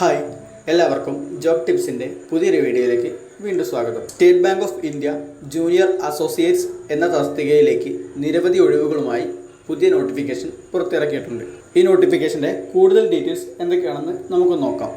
Hi എല്ലാവർക്കും job ടിപ്സിന്റെ പുതിയൊരു വീഡിയോയിലേക്ക് വീണ്ടും സ്വാഗതം. State Bank of India junior associates എന്ന തസ്തികയിലേക്ക് നിരവധി ഒഴിവുകളുമായി പുതിയ നോട്ടിഫിക്കേഷൻ പുറത്തിറക്കിയിട്ടുണ്ട്. ഈ നോട്ടിഫിക്കേഷന്റെ കൂടുതൽ ഡീറ്റെയിൽസ് എന്തൊക്കെയാണെന്ന് നമുക്ക് നോക്കാം.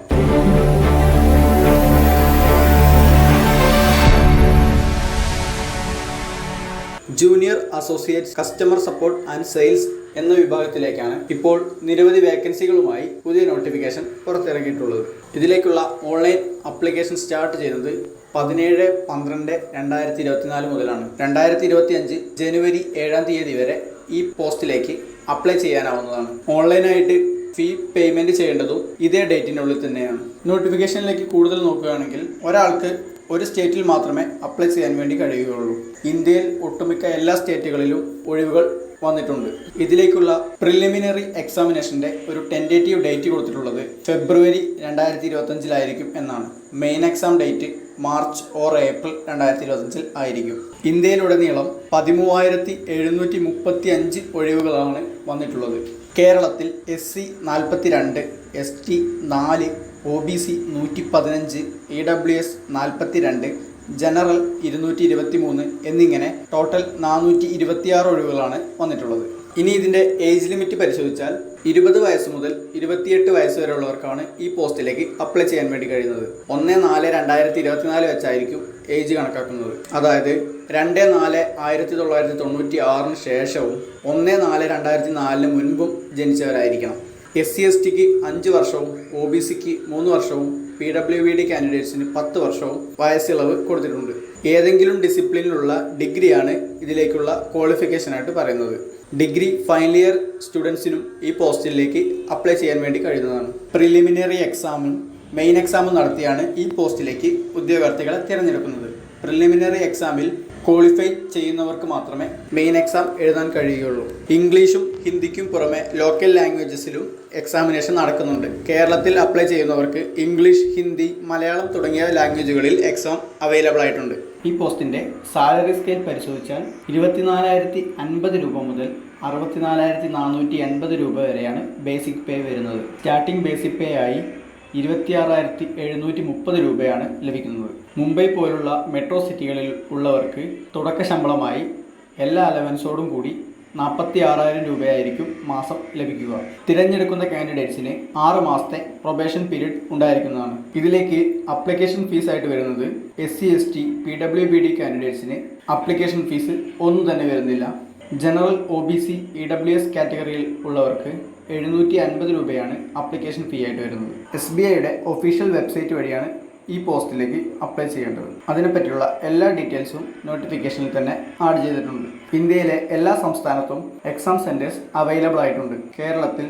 Junior associates customer support and sales എന്ന വിഭാഗത്തിലേക്കാണ് ഇപ്പോൾ നിരവധി വേക്കൻസികളുമായി പുതിയ നോട്ടിഫിക്കേഷൻ പുറത്തിറങ്ങിയിട്ടുള്ളത്. ഇതിലേക്കുള്ള ഓൺലൈൻ അപ്ലിക്കേഷൻ സ്റ്റാർട്ട് ചെയ്യുന്നത് പതിനേഴ് പന്ത്രണ്ട് രണ്ടായിരത്തി ഇരുപത്തിനാല് മുതലാണ്. രണ്ടായിരത്തി ഇരുപത്തി അഞ്ച് ജനുവരി ഏഴാം തീയതി വരെ ഈ പോസ്റ്റിലേക്ക് അപ്ലൈ ചെയ്യാനാവുന്നതാണ്. ഓൺലൈനായിട്ട് ഫീ പേയ്മെന്റ് ചെയ്യേണ്ടതും ഇതേ ഡേറ്റിനുള്ളിൽ തന്നെയാണ്. നോട്ടിഫിക്കേഷനിലേക്ക് കൂടുതൽ നോക്കുകയാണെങ്കിൽ ഒരാൾക്ക് ഒരു സ്റ്റേറ്റിൽ മാത്രമേ അപ്ലൈ ചെയ്യാൻ വേണ്ടി കഴിയുകയുള്ളൂ. ഇന്ത്യയിൽ ഒട്ടുമിക്ക എല്ലാ സ്റ്റേറ്റുകളിലും ഒഴിവുകൾ വന്നിട്ടുണ്ട്. ഇതിലേക്കുള്ള പ്രിലിമിനറി എക്സാമിനേഷന്റെ ഒരു ടെന്റേറ്റീവ് ഡേറ്റ് കൊടുത്തിട്ടുള്ളത് ഫെബ്രുവരി രണ്ടായിരത്തി ഇരുപത്തഞ്ചിലായിരിക്കും എന്നാണ്. Main exam date March or April രണ്ടായിരത്തി ഇരുപത്തഞ്ചിൽ ആയിരിക്കും. ഇന്ത്യയിലുടനീളം പതിമൂവായിരത്തി എഴുന്നൂറ്റി മുപ്പത്തി അഞ്ച് ഒഴിവുകളാണ് വന്നിട്ടുള്ളത്. കേരളത്തിൽ എസ് സി നാൽപ്പത്തി രണ്ട് എസ് ടി നാല് ഒ ബി സി നൂറ്റി പതിനഞ്ച് ഇ ഡബ്ല്യു എസ് നാൽപ്പത്തി രണ്ട് ജനറൽ ഇരുന്നൂറ്റി ഇരുപത്തി മൂന്ന് എന്നിങ്ങനെ ടോട്ടൽ നാനൂറ്റി ഇരുപത്തിയാറ് ഒഴിവുകളാണ് വന്നിട്ടുള്ളത്. ഇനി ഇതിന്റെ ഏജ് ലിമിറ്റ് പരിശോധിച്ചാൽ ഇരുപത് വയസ്സ് മുതൽ ഇരുപത്തിയെട്ട് വയസ്സ് വരെയുള്ളവർക്കാണ് ഈ പോസ്റ്റിലേക്ക് അപ്ലൈ ചെയ്യാൻ വേണ്ടി കഴിയുന്നത്. ഒന്ന് നാല് രണ്ടായിരത്തി ഇരുപത്തിനാല് വെച്ചായിരിക്കും ഏജ് കണക്കാക്കുന്നത്. അതായത് രണ്ട് നാല് ആയിരത്തി തൊള്ളായിരത്തി തൊണ്ണൂറ്റി ആറിന് ശേഷവും ഒന്ന് നാല് രണ്ടായിരത്തി നാലിന് മുൻപും ജനിച്ചവരായിരിക്കണം. എസ് സി എസ് ടിക്ക് അഞ്ച് വർഷവും ഒ ബി സിക്ക് മൂന്ന് വർഷവും പി ഡബ്ല്യു ബി ഡി കാൻഡിഡേറ്റ്സിന് പത്ത് വർഷവും വയസ്സിളവ് കൊടുത്തിട്ടുണ്ട്. ഏതെങ്കിലും ഡിസിപ്ലിനിലുള്ള ഡിഗ്രിയാണ് ഇതിലേക്കുള്ള ക്വാളിഫിക്കേഷനായിട്ട് പറയുന്നത്. ഡിഗ്രി ഫൈനൽ ഇയർ സ്റ്റുഡൻസിനും ഈ പോസ്റ്റിലേക്ക് അപ്ലൈ ചെയ്യാൻ വേണ്ടി കഴിയുന്നതാണ്. പ്രിലിമിനറി എക്സാമും മെയിൻ എക്സാമും നടത്തിയാണ് ഈ പോസ്റ്റിലേക്ക് ഉദ്യോഗാർത്ഥികളെ തിരഞ്ഞെടുക്കുന്നത്. പ്രിലിമിനറി എക്സാമിൽ ക്വാളിഫൈ ചെയ്യുന്നവർക്ക് മാത്രമേ മെയിൻ എക്സാം എഴുതാൻ കഴിയുകയുള്ളൂ. ഇംഗ്ലീഷും ഹിന്ദിക്കും പുറമെ ലോക്കൽ ലാംഗ്വേജസിലും എക്സാമിനേഷൻ നടക്കുന്നുണ്ട്. കേരളത്തിൽ അപ്ലൈ ചെയ്യുന്നവർക്ക് ഇംഗ്ലീഷ് ഹിന്ദി മലയാളം തുടങ്ങിയ ലാംഗ്വേജുകളിൽ എക്സാം അവൈലബിൾ ആയിട്ടുണ്ട്. ഈ പോസ്റ്റിന്റെ സാലറി സ്കെയിൽ പരിശോധിച്ചാൽ ഇരുപത്തിനാലായിരത്തി അൻപത് രൂപ മുതൽ അറുപത്തിനാലായിരത്തി നാനൂറ്റി എൺപത് രൂപ വരെയാണ് ബേസിക് പേ വരുന്നത്. സ്റ്റാർട്ടിംഗ് ബേസിക് പേ ആയി ഇരുപത്തിയാറായിരത്തി എഴുന്നൂറ്റി മുപ്പത് രൂപയാണ് ലഭിക്കുന്നത്. മുംബൈ പോലുള്ള മെട്രോ സിറ്റികളിൽ ഉള്ളവർക്ക് തുടക്ക ശമ്പളമായി എല്ലാ അലവൻസോടും കൂടി നാൽപ്പത്തി ആറായിരം രൂപയായിരിക്കും മാസം ലഭിക്കുക. തിരഞ്ഞെടുക്കുന്ന കാൻഡിഡേറ്റ്സിന് ആറ് മാസത്തെ പ്രൊബേഷൻ പീരീഡ് ഉണ്ടായിരിക്കുന്നതാണ്. ഇതിലേക്ക് അപ്ലിക്കേഷൻ ഫീസ് ആയിട്ട് വരുന്നത് S C S T P W B D കാൻഡിഡേറ്റ്സിന് application fees ഒന്നും തന്നെ വരുന്നില്ല. General O B C E W S കാറ്റഗറിയിൽ ഉള്ളവർക്ക് എഴുന്നൂറ്റി അൻപത് രൂപയാണ് അപ്ലിക്കേഷൻ ഫീ ആയിട്ട് വരുന്നത്. എസ് ബി ഐയുടെ ഒഫീഷ്യൽ വെബ്സൈറ്റ് വഴിയാണ് ഈ പോസ്റ്റിലേക്ക് അപ്ലൈ ചെയ്യേണ്ടത്. അതിനെപ്പറ്റിയുള്ള എല്ലാ ഡീറ്റെയിൽസും നോട്ടിഫിക്കേഷനിൽ തന്നെ ആഡ് ചെയ്തിട്ടുണ്ട്. ഇന്ത്യയിലെ എല്ലാ സംസ്ഥാനത്തും എക്സാം സെന്റേഴ്സ് അവൈലബിൾ ആയിട്ടുണ്ട്. കേരളത്തിൽ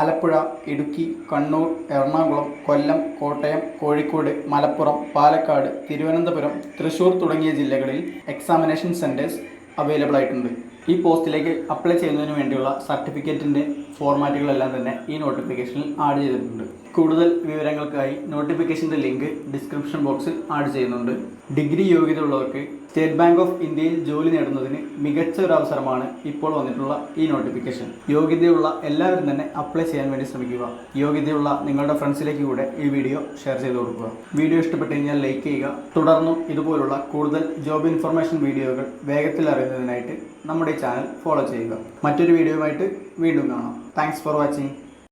ആലപ്പുഴ ഇടുക്കി കണ്ണൂർ എറണാകുളം കൊല്ലം കോട്ടയം കോഴിക്കോട് മലപ്പുറം പാലക്കാട് തിരുവനന്തപുരം തൃശൂർ തുടങ്ങിയ ജില്ലകളിൽ എക്സാമിനേഷൻ സെന്റേഴ്സ് അവൈലബിൾ ആയിട്ടുണ്ട്. ഈ പോസ്റ്റിലേക്ക് അപ്ലൈ ചെയ്യുന്നതിന് വേണ്ടിയുള്ള സർട്ടിഫിക്കറ്റിന്റെ ഫോർമാറ്റുകളെല്ലാം തന്നെ ഈ നോട്ടിഫിക്കേഷനിൽ ആഡ് ചെയ്തിട്ടുണ്ട്. കൂടുതൽ വിവരങ്ങൾക്കായി നോട്ടിഫിക്കേഷന്റെ ലിങ്ക് ഡിസ്ക്രിപ്ഷൻ ബോക്സിൽ ആഡ് ചെയ്യുന്നുണ്ട്. ഡിഗ്രി യോഗ്യത ഉള്ളവർക്ക് സ്റ്റേറ്റ് ബാങ്ക് ഓഫ് ഇന്ത്യയിൽ ജോലി നേടുന്നതിന് മികച്ച ഒരു അവസരമാണ് ഇപ്പോൾ വന്നിട്ടുള്ള ഈ നോട്ടിഫിക്കേഷൻ. യോഗ്യതയുള്ള എല്ലാവരും തന്നെ അപ്ലൈ ചെയ്യാൻ വേണ്ടി ശ്രമിക്കുക. യോഗ്യതയുള്ള നിങ്ങളുടെ ഫ്രണ്ട്സിലേക്ക് കൂടെ ഈ വീഡിയോ ഷെയർ ചെയ്ത് കൊടുക്കുക. വീഡിയോ ഇഷ്ടപ്പെട്ട് കഴിഞ്ഞാൽ ലൈക്ക് ചെയ്യുക. തുടർന്നും ഇതുപോലുള്ള കൂടുതൽ ജോബ് ഇൻഫർമേഷൻ വീഡിയോകൾ വേഗത്തിൽ അറിയുന്നതിനായിട്ട് നമ്മുടെ ചാനൽ ഫോളോ ചെയ്യുക. മറ്റൊരു വീഡിയോയുമായിട്ട് വീണ്ടും കാണാം. Thanks for watching